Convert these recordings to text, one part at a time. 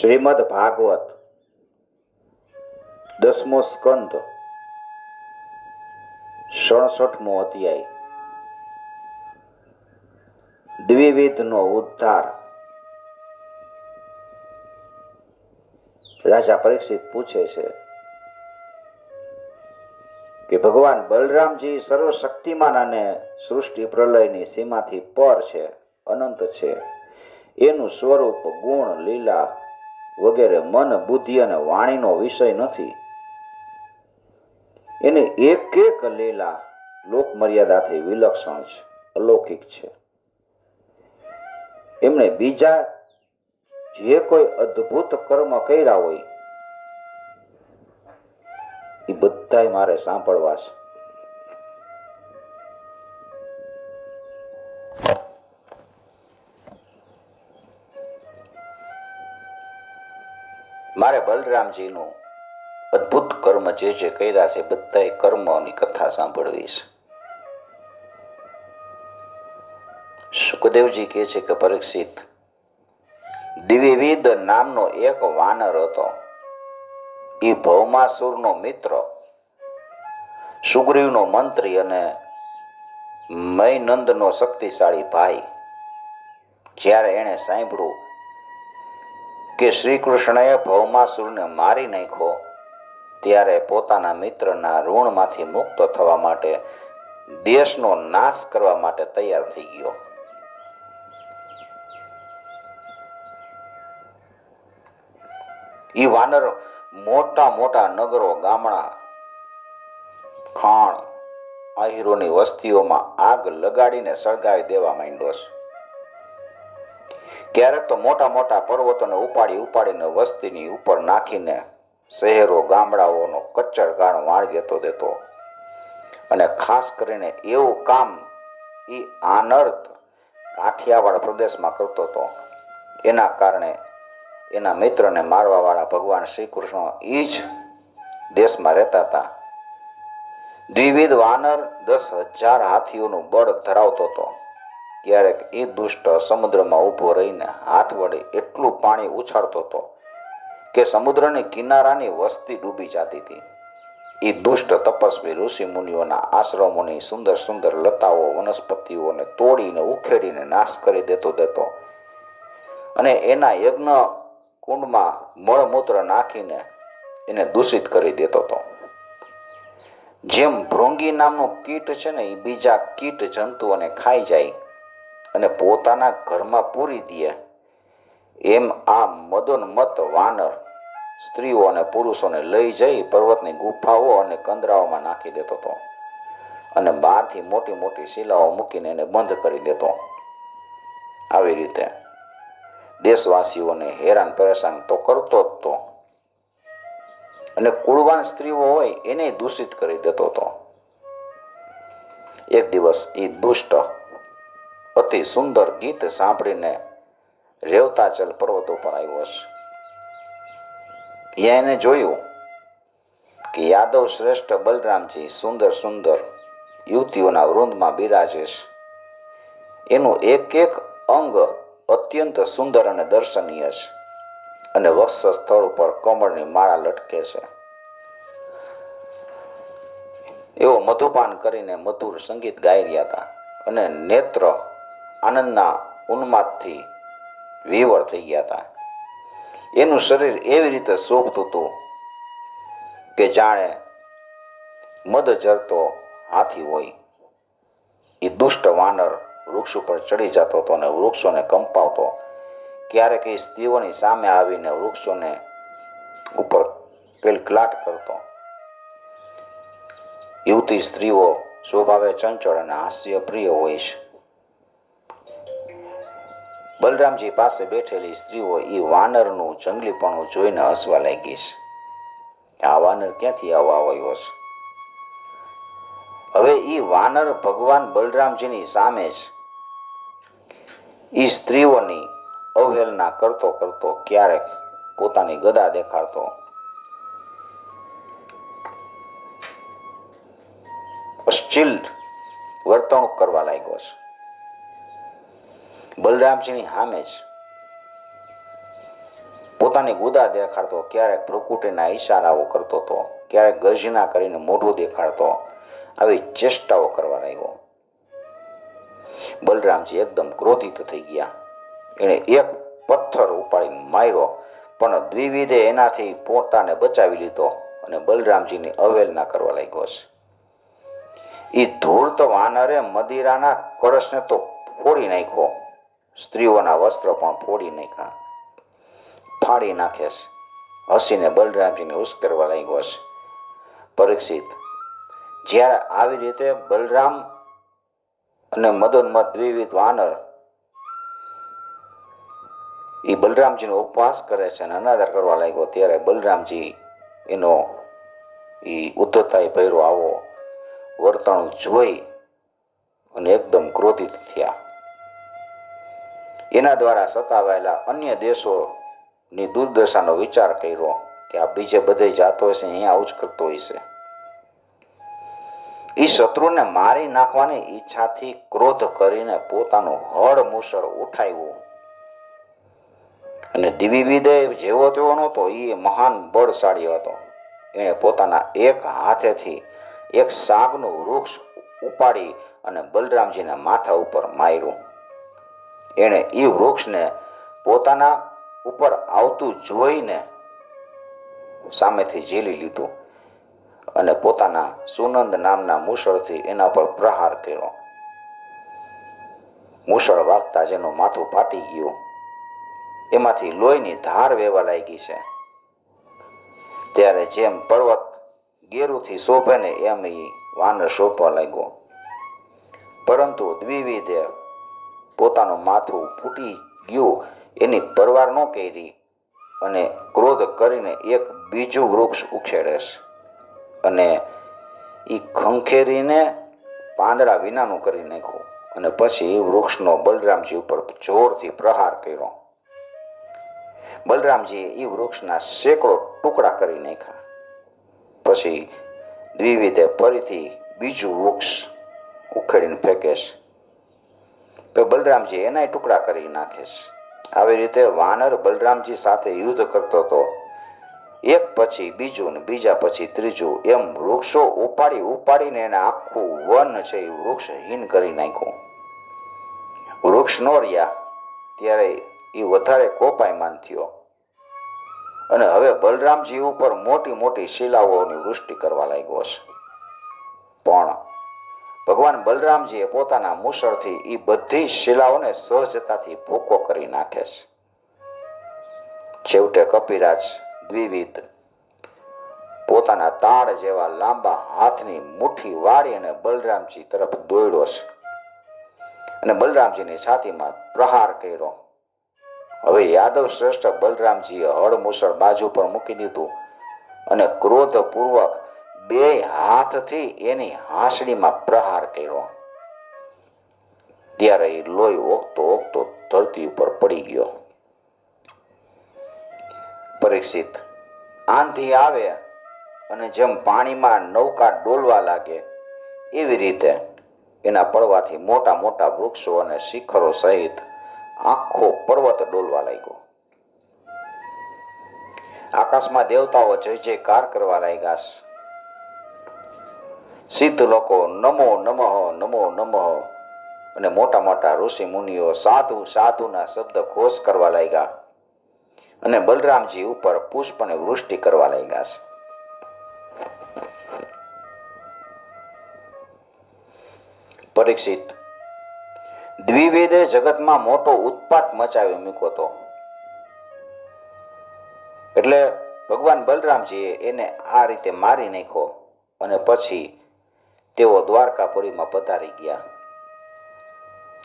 શ્રીમદ ભાગવત, દસમો સ્કંદ, સડસઠમો અધ્યાય. દ્વિવિધનો ઉદ્ધાર. રાજા પરીક્ષિત પૂછે છે કે ભગવાન બલરામજી સર્વશક્તિમાન અને સૃષ્ટિ પ્રલયની સીમાથી પર છે, અનંત છે. એનું સ્વરૂપ ગુણ, લીલા વગેરે મન, બુદ્ધિ અને વાણીનો વિષય નથી. એને એક એક લીલા લોક મર્યાદાથી વિલક્ષણ છે, અલૌકિક છે. એમણે બીજા જે કોઈ અદ્ભુત કર્મ કર્યા હોય, એ બધાય મારે સાંભળવા છે. મારે બલરામજીનું અદ્ભુત કર્મ જે જે કર્યા છે બધા કર્મોની કથા સાંભળવી છે. સુખદેવજી કહે છે કે, પરીક્ષિત દ્વિવિધ નામનો એક વાનર હતો. એ ભૌમાસુરનો મિત્ર, સુગ્રીવનો મંત્રી અને મયનંદનો શક્તિશાળી ભાઈ. જ્યારે એણે સાંભળ્યું કે શ્રી કૃષ્ણએ ભૌમાસુરને મારી નાખ્યો ત્યારે પોતાના મિત્રના ઋણમાંથી મુક્ત થવા માટે દેશનો નાશ કરવા માટે તૈયાર થઈ ગયો. એ વાનર મોટા મોટા નગરો, ગામડા, ખાણ, આહીરોની વસ્તીઓમાં આગ લગાડીને સળગાવી દેવા માંડ્યો છે. ક્યારેક તો મોટા મોટા પર્વતોને ઉપાડી ઉપાડીને વસ્તીની ઉપર નાખીને શહેરો, ગામડાઓનો કચ્ચર ગાણ વાળી દેતો દેતો. અને ખાસ કરીને એવું કામ એ આનર્થ કાઠિયાવાડ પ્રદેશમાં કરતો હતો. એના કારણે એના મિત્રને મારવાવાળા ભગવાન શ્રી કૃષ્ણ એ જ દેશમાં રહેતા હતા. દ્વિવિધ વાનર દસ હજાર હાથીઓનું બળ ધરાવતો હતો. ક્યારેક એ દુષ્ટ સમુદ્રમાં ઊભો રહીને હાથ વડે એટલું પાણી ઉછાળતો હતો કે સમુદ્રની કિનારાની વસ્તી ડૂબી જતી હતી. એ દુષ્ટ તપસ્વી ઋષિ મુનિઓના આશ્રમોની સુંદર સુંદર લતાઓ વનસ્પતિઓને તોડીને ઉખેડીને નાશ કરી દેતો દેતો અને એના યજ્ઞ કુંડમાં મળમૂત્ર નાખીને એને દૂષિત કરી દેતો હતો. જેમ ભૃંગી નામનું કીટ છે ને, એ બીજા કીટ જંતુઓને ખાઈ જાય અને પોતાના ઘરમાં પૂરી દે. એમ આ મદોન્મત વાનર સ્ત્રીઓ અને પુરુષોને લઈ જઈ પર્વતની ગુફાઓ અને કંદરાઓમાં નાખી દેતો હતો. અને બહારથી મોટી મોટી શિલાઓ મૂકીને એને બંધ કરી દેતો. આવી રીતે દેશવાસીઓને હેરાન પરેશાન તો કરતો જ તો. અને કુળવાન સ્ત્રીઓ હોય એને દૂષિત કરી દેતો હતો. એક દિવસ એ દુષ્ટ અતિ સુંદર ગીત સાંભળીને રેવતાચલ પર્વત ઉપર આવ્યો છે ત્યાં એને જોયું કે યાદવ શ્રેષ્ઠ બલરામજી સુંદર સુંદર યુવતીઓના વૃંદમાં બિરાજે છે. એનું એક એક અંગ અત્યંત સુંદર અને દર્શનીય છે અને વક્ષ સ્થળ ઉપર કમળની માળા લટકે છે. એવો મધુપાન કરીને મધુર સંગીત ગાઈ રહ્યા હતા અને નેત્ર આનંદના ઉન્માદથી વેવર થઈ ગયા હતા. એનું શરીર એવી રીતે શોભતું હતું કે જાણે મદ જરતો હાથી હોય. એ દુષ્ટ વાનર વૃક્ષ ઉપર ચડી જતો હતો અને વૃક્ષોને કંપાવતો. ક્યારેક એ સ્ત્રીઓની સામે આવીને વૃક્ષોને ઉપર કિલકલાટ કરતો. યુવતી સ્ત્રીઓ સ્વભાવે ચંચળ અને હાસ્ય પ્રિય હોય છે. બલરામજી પાસે બેઠેલી સ્ત્રીઓ એ વાનરનું જંગલીપણું જોઈને હસવા લાગી છે. આ વાનર ક્યાંથી આવવા આવ્યો છે? હવે એ વાનર ભગવાન બલરામજીની સામે જ એ સ્ત્રીઓની અવહેલના કરતો કરતો ક્યારેક પોતાની ગદા દેખાડતો. અશ્ચિલ વર્તણૂક કરવા લાગ્યો છે. બલરામજીની સામે જ. પોતાની ગુદા દેખાડતો, ક્યારેક ભ્રુકુટીના ઈશારાઓ કરતો હતો, ક્યારેક ગર્જના કરીને મોઢું દેખાડતો. આવી ચેષ્ટાઓ કરવા લાગ્યો. બલરામજી એકદમ ક્રોધિત થઈ ગયા. એણે એક પથ્થર ઉપાડી માર્યો, પણ દ્વિવિધે એનાથી પોતાને બચાવી લીધો અને બલરામજીની અવહેલના કરવા લાગ્યો છે. એ ધૂર્ત વાનરે મદિરાના કળશને તો ફોડી નાખ્યો. સ્ત્રીઓના વસ્ત્ર પણ ફોડી નાખ્યા. ફાડી નાખે છે હસીને બલરામજીને ઉશ્કેરવા લાગ્યો છે પરીક્ષિત, જ્યારે આવી રીતે બલરામ અને મદોન્મત દ્વિવિધ વાનર એ બલરામજીનો ઉપવાસ કરે છે અને અનાદર કરવા લાગ્યો, ત્યારે બલરામજી એનો એ ઉદ્ધતાએ ભૈરો આવો વર્તણૂક જોઈ અને એકદમ ક્રોધિત થયા. એના દ્વારા સતાવાયેલા અન્ય દેશોની દુર્દશાનો વિચાર કર્યો કે આ બીજે બધે જાતો હશે, અહીંયા આવું જ કરતો હશે. એ શત્રુને મારી નાખવાની ઈચ્છાથી ક્રોધ કરીને પોતાનું હળ મુસળ ઉઠાવ્યું. અને દિવ્યવિદય જેવો તેવો નહોતો એ મહાન બળશાળી હતો. એણે પોતાના એક હાથેથી એક સાગનું વૃક્ષ ઉપાડી અને બલરામજીના માથા ઉપર માર્યું. એણે એ વૃક્ષને પોતાના ઉપર આવતું જોઈને સામેથી ઝીલી લીધું અને પોતાના સુનંદ નામના મુસળથી એના પર પ્રહાર કર્યો. મુસળ વાગતા જેનું માથું ફાટી ગયું. એમાંથી લોહીની ધાર વેવા લાગી છે. ત્યારે જેમ પર્વત ગેરુથી શોભે ને એમ એ વાનર શોભવા લાગ્યો. પરંતુ દ્વિવિધે પોતાનું માથું ફૂટી ગયું. એની પરવાર ન કરી અને ક્રોધ કરીને એક બીજું વૃક્ષ છે અને એ ખંખેરીને પાંદડા વિનાનું કરી નાખ્યું. અને પછી વૃક્ષનો બલરામજી ઉપર જોરથી પ્રહાર કર્યો. બલરામજીએ એ વૃક્ષના સેંકડો ટુકડા કરી નાખ્યા. પછી દ્વિવિધે ફરીથી બીજું વૃક્ષ ઉખેડીને ફેંકે છે તો બલરામજી એનાય ટુકડા કરી નાખે આવી રીતે વાનર બલરામજી સાથે યુદ્ધ કરતો હતો. એક પછી બીજું ને બીજા પછી ત્રીજું એમ વૃક્ષો ઉપાડી ઉપાડીને એને આખું વન છે એ વૃક્ષ હીન કરી નાખ્યું. વૃક્ષ નો રહ્યા ત્યારે એ વધારે કોપાયમાન થયો. અને હવે બલરામજી ઉપર મોટી મોટી શિલાઓની વૃષ્ટિ કરવા લાગ્યો છે. પણ ભગવાન બલરામજીએ પોતાના મુસળથી એ બધી શિલાઓને સહજતાથી ભૂકો કરી નાખે છે. છેવટે કપિરાજ દ્વિવિધ પોતાના તાળ જેવા લાંબા હાથની મુઠ્ઠી વાળી અને બલરામજી તરફ દોડ્યો છે. અને બલરામજીની છાતીમાં પ્રહાર કર્યો. હવે યાદવ શ્રેષ્ઠ બલરામજીએ હળ મુસળ બાજુ પર મૂકી દીધું અને ક્રોધપૂર્વક બે હાથથી એની હાંસડીમાં પ્રહાર કર્યો. ત્યારે એ લોહી ઓગતો ઓગતો ધરતી ઉપર પડી ગયો. પરીક્ષિત, આંધી આવે અને જેમ પાણીમાં નૌકા ડોલવા લાગે, એવી રીતે એના પડવાથી મોટા મોટા વૃક્ષો અને શિખરો સહિત આખો પર્વત ડોલવા લાગ્યો. આકાશમાં દેવતાઓ જય જયકાર કરવા લાગ્યા. સિદ્ધ લોકો, નમો, નમઃ નમો, નમઃ. અને મોટા મોટા ઋષિ મુનિઓ સાધુ, સાધુના શબ્દ ઘોષ કરવા લાગ્યા. અને બલરામજી ઉપર પુષ્પ અને વૃષ્ટિ કરવા લાગ્યા છે. પરીક્ષિત, દ્વિવેદે જગતમાં મોટો ઉત્પાત મચાવી મૂક્યો હતો. એટલે ભગવાન બલરામજીએ એને આ રીતે મારી નાખ્યો અને પછી તેઓ દ્વારકાપુરીમાં પધારી ગયા.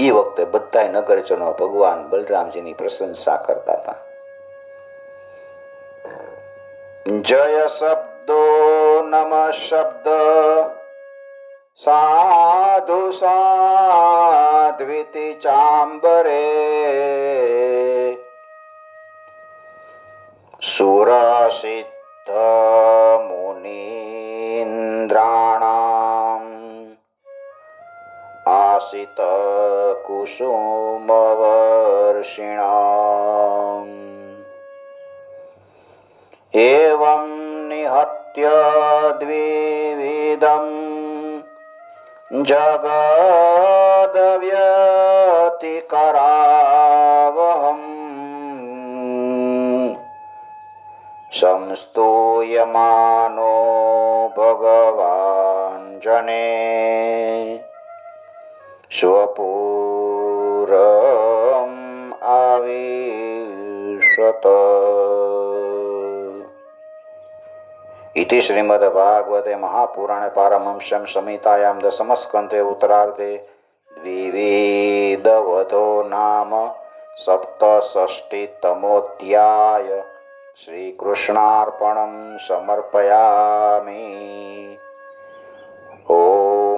એ વખતે બધા નગરજનો ભગવાન બલરામજીની પ્રશંસા કરતા હતા. જય શબ્દો નમ શબ્દ. સાધુ સાધ્વિતિ ચાંબરે. સુરસિદ્ધ મુનીન્દ્રાણામ विलासित कुसुमवर्षिणाम् एवं निहत्य द्विविधम् जगद्व्यतिकरावहम् संस्तूयमानो भगवान् जने स्वपूरम् आविशत इति श्रीमद्भागवते महापुराणे पारमंस्यं संहितायां दशमस्कन्धे उत्तरार्धे द्विवेदवधो नाम सप्तषष्टितमोऽध्याय श्रीकृष्णार्पणं समर्पयामि